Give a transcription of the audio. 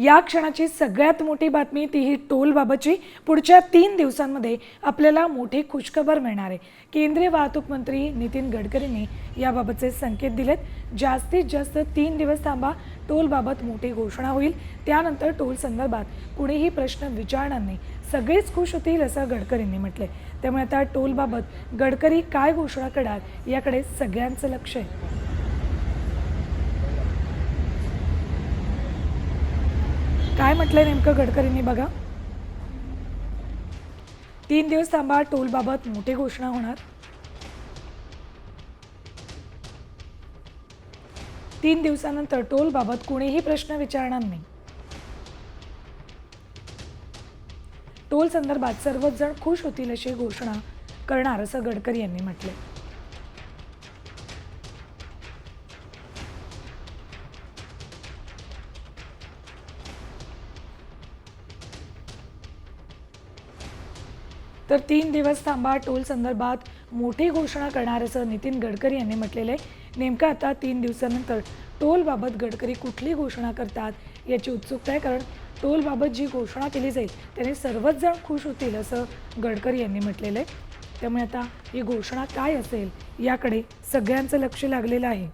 या क्षणाची सगळ्यात मोठी बातमी ती ही टोलबाबतची. पुढच्या तीन दिवसांमध्ये आपल्याला मोठी खुशखबर मिळणार आहे. केंद्रीय वाहतूक मंत्री नितीन गडकरींनी याबाबतचे संकेत दिलेत. जास्तीत जास्त तीन दिवस थांबा टोलबाबत मोठी घोषणा होईल. त्यानंतर टोल संदर्भात कुणीही प्रश्न विचारणार नाही. सगळेच खुश होतील असं गडकरींनी म्हटले त्यामुळे आता टोलबाबत गडकरी काय घोषणा करणार याकडे सगळ्यांचं लक्ष आहे. काय म्हटलंय नेमकं गडकरींनी बघा? तीन दिवस थांबा टोलबाबत मोठी घोषणा होणार. तीन दिवसानंतर टोलबाबत कोणीही प्रश्न विचारणार नाही. टोल संदर्भात सर्वच जण खुश होतील अशी घोषणा करणार असं गडकरी यांनी म्हटलंय. तर तीन दिवस थांबा टोल संदर्भात मोठी घोषणा करणार असं नितीन गडकरी यांनी म्हटलेलं आहे. नेमकं आता तीन दिवसानंतर टोलबाबत गडकरी कुठली घोषणा करतात याची उत्सुकता आहे. कारण टोलबाबत जी घोषणा केली जाईल त्याने सर्वच जण खुश होतील असं गडकरी यांनी म्हटलेलं आहे. त्यामुळे आता ही घोषणा काय असेल याकडे सगळ्यांचं लक्ष लागलेलं आहे.